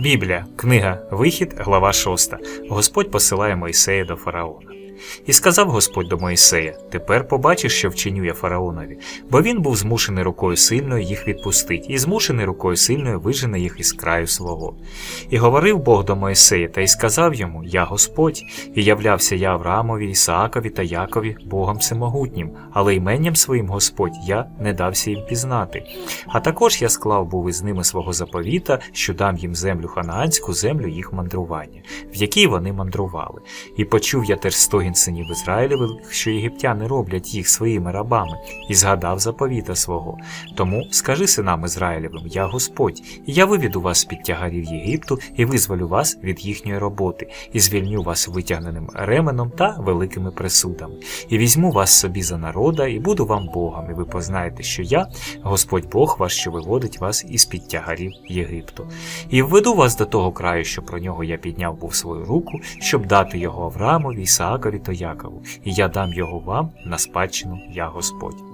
Біблія, книга Вихід, глава 6. Господь посилає Мойсея до фараона. І сказав Господь до Моїсея: Тепер побачиш, що вчиню я фараонові, бо він був змушений рукою сильною їх відпустить, і змушений рукою сильною вижене їх із краю свого. І говорив Бог до Моїсея, та й сказав йому: Я Господь, і являвся я Авраамові, Ісаакові та Якові, Богом всемогутнім, але іменням своїм Господь я не дався їм пізнати. А також я склав був із ними свого заповіта, що дам їм землю ханаанську, землю їх мандрування, в якій вони мандрували. І почув я теж стогін синів Ізраїлевих, що єгиптяни роблять їх своїми рабами, і згадав заповіта свого. Тому скажи синам Ізраїлевим, я Господь, і я виведу вас з-під тягарів Єгипту і визволю вас від їхньої роботи, і звільню вас витягненим ременом та великими присудами, і візьму вас собі за народа, і буду вам Богом, і ви познаєте, що я, Господь Бог ваш, що виводить вас із під тягарів Єгипту. І введу вас до того краю, що про нього я підняв був свою руку, щоб дати його Авраамові, Ісаакові та Якову, і я дам його вам на спадщину, я Господь.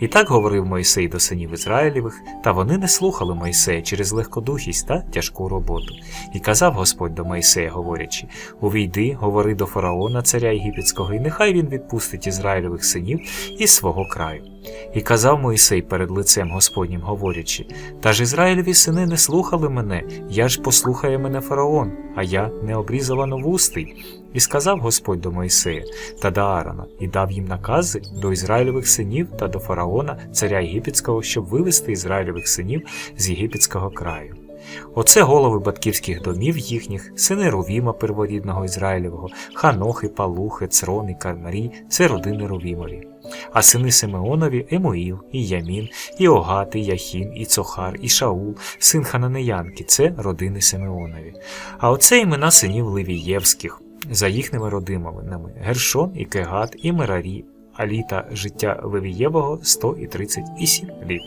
І так говорив Мойсей до синів Ізраїлєвих, та вони не слухали Мойсея через легкодухість та тяжку роботу. І казав Господь до Мойсея, говорячи: Увійди, говори до фараона, царя єгипетського, і нехай він відпустить Ізраїлевих синів із свого краю. І казав Моїсей перед лицем Господнім, говорячи: Та ж Ізраїлеві сини не слухали мене, я ж послухає мене фараон, а я не обрізавано вустий. І сказав Господь до Моїсея та до Аарона, і дав їм накази до Ізраїлевих синів та до фараона, царя єгипетського, щоб вивести Ізраїлевих синів з єгипетського краю. Оце голови батьківських домів їхніх, сини Рувіма перворідного Ізраїлевого, Ханохи, Палухи, Црон і Кармарій це родини Рувімові. А сини Симеонові Емуїл, і Ямін, і Огат, і Яхін, і Цохар, і Шаул, син Хананеянки це родини Симеонові. А оце імена синів Ливієвських за їхніми родимами Гершон і Кегат, і Мерарі, а літа життя Левієвого 100 і 37 літ.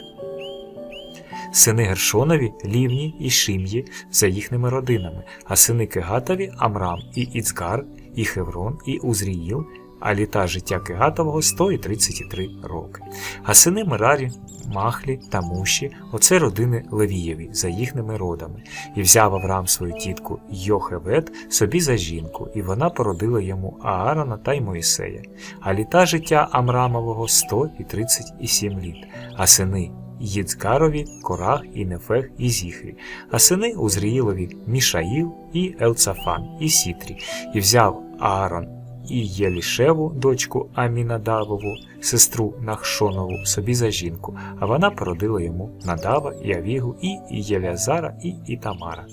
Сини Гершонові, Лівні і Шим'ї за їхніми родинами, а сини Кегатові Амрам і Іцгар, і Хеврон, і Узріїл, а літа життя Кегатового 100 і 33 роки. А сини Мерарі, Махлі та Муші оце родини Левієві за їхніми родами, і взяв Авраам свою тітку Йохевет собі за жінку, і вона породила йому Аарона та й Моїсея. А літа життя Амрамового 100 і 37 літ, а сини Їцкарові, Корах і Нефех і Зіхрі, а сини Узріїлові Мішаїл і Елцафан і Сітрі, і взяв Аарон і Єлішеву, дочку Амінадавову, сестру Нахшонову, собі за жінку, а вона породила йому Надава і Авігу, і Єлязара, і Ітамара.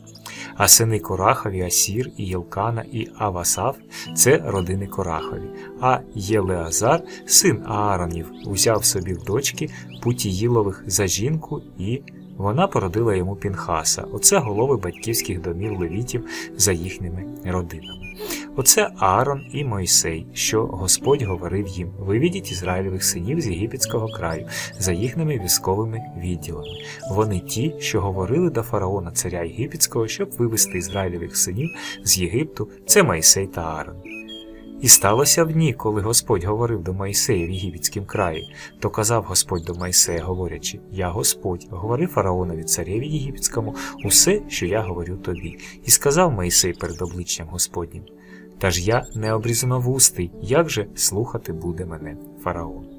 А сини Корахові, Асір, і Єлкана, і Авасав це родини Корахові. А Єлеазар, син Ааронів, узяв собі в дочки Путіїлових за жінку і вона породила йому Пінхаса. Оце голови батьківських домів левітів за їхніми родинами. Оце Аарон і Мойсей, що Господь говорив їм: вивідіть Ізраїльових синів з єгипетського краю за їхніми військовими відділами. Вони ті, що говорили до фараона царя єгипетського, щоб вивести Ізраїльових синів з Єгипту, це Мойсей та Аарон. І сталося в дні, коли Господь говорив до Моїсея в Єгипетськім краї, то казав Господь до Моїсея, говорячи: Я Господь, говори фараонові цареві єгипетському усе, що я говорю тобі, і сказав Моїсей перед обличчям Господнім. Та ж я не обрізано вустий, як же слухати буде мене фараон?